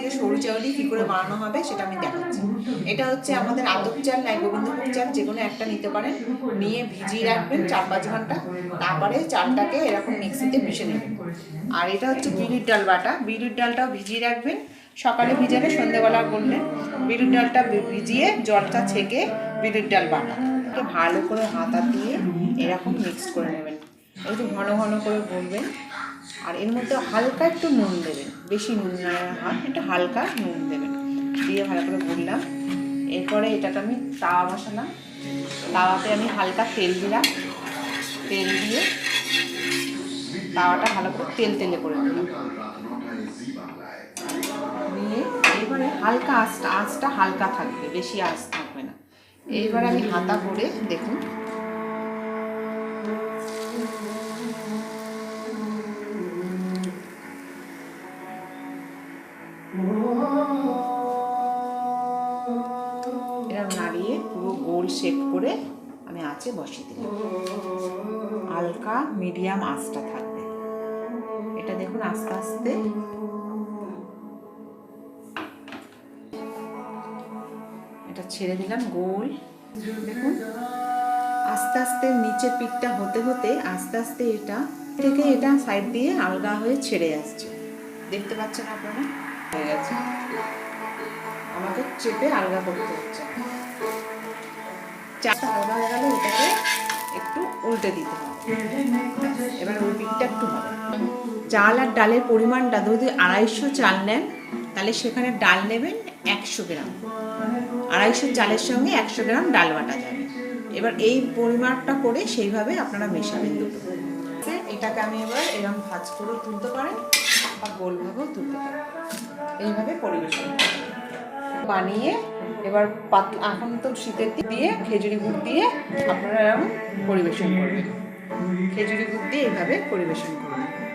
যে সরু চাউলি কী করে বানানো হবে সেটা আমি দেখাচ্ছি। এটা হচ্ছে আমাদের আতপ চাল, নাই গোবিন্দভোগ চাল, যে কোনো একটা নিতে পারেন। নিয়ে ভিজিয়ে রাখবেন চার পাঁচ ঘণ্টা। তারপরে চালটাকে এরকম মিক্সিতে পিষে নেবেন। আর এটা হচ্ছে বিউলির ডাল বাটা। বিউলির ডালটাও ভিজিয়ে রাখবেন। সকালে ভিজালে সন্ধ্যেবেলা করলেন বিউলির ডালটা ভিজিয়ে জলটা ছেঁকে বিউলির ডাল বাটা। ভালো করে হাতা দিয়ে এরকম মিক্স করে নেবেন। একটু ঘন ঘন করে বলবেন। আর এর মধ্যে হালকা একটু নুন দেবেন, বেশি নুন না হয় একটু হালকা নুন দেবেন। দিয়ে ভালো করে ভরলাম এরপরে এটাকে আমি তাওয়া বসালাম। তাওয়াতে আমি হালকা তেল দিলাম। তেল দিয়ে তাওয়াটা ভালো করে তেল তেলে করে দিলাম দিয়ে এবারে হালকা আঁচটা আঁচটা হালকা থাকবে, বেশি আঁচ থাকবে না। এইবার আমি হাতা করে দেখুন এরকম নাড়িয়ে পুরো গোল শেপ করে আমি আঁচে বসিয়ে দিলাম। হালকা, মিডিয়াম আঁচটা থাকবে। এটা দেখুন আস্তে আস্তে। এটা ছেড়ে দিলাম গোল। দেখুন, আস্তে আস্তে নিচের পিঠটা হতে হতে আস্তে আস্তে এটা থেকে এটা সাইড দিয়ে আলগা হয়ে ছেড়ে আসছে। দেখতে পাচ্ছেন আপনারা? হয়ে গেছে। আমাকে চেপে আলগা করতে হচ্ছে। চাটা আলগা হয়ে গেলে একটু উল্টে দিতে হবে। এবার ওই একটু হবে। চাল আর ডালের পরিমাণটা যদি আড়াইশো চাল নেন, তাহলে সেখানে ডাল নেবেন একশো গ্রাম। আড়াইশো চালের সঙ্গে একশো গ্রাম ডাল বাটা যাবে। এবার এই পরিমাণটা করে সেইভাবে আপনারা মেশাবেন দুটো। এটাকে আমি এবার এরকম ভাজ করেও তুলতে পারেন বা গোলভাবেও তুলতে পারেন। এইভাবে পরিবেশন। বানিয়ে এবার পাত এখন তো শীতের দিয়ে খেজুরি গুড় দিয়ে আপনারা এরকম পরিবেশন করবেন খেজুরি গুড় দিয়ে এইভাবে পরিবেশন করবেন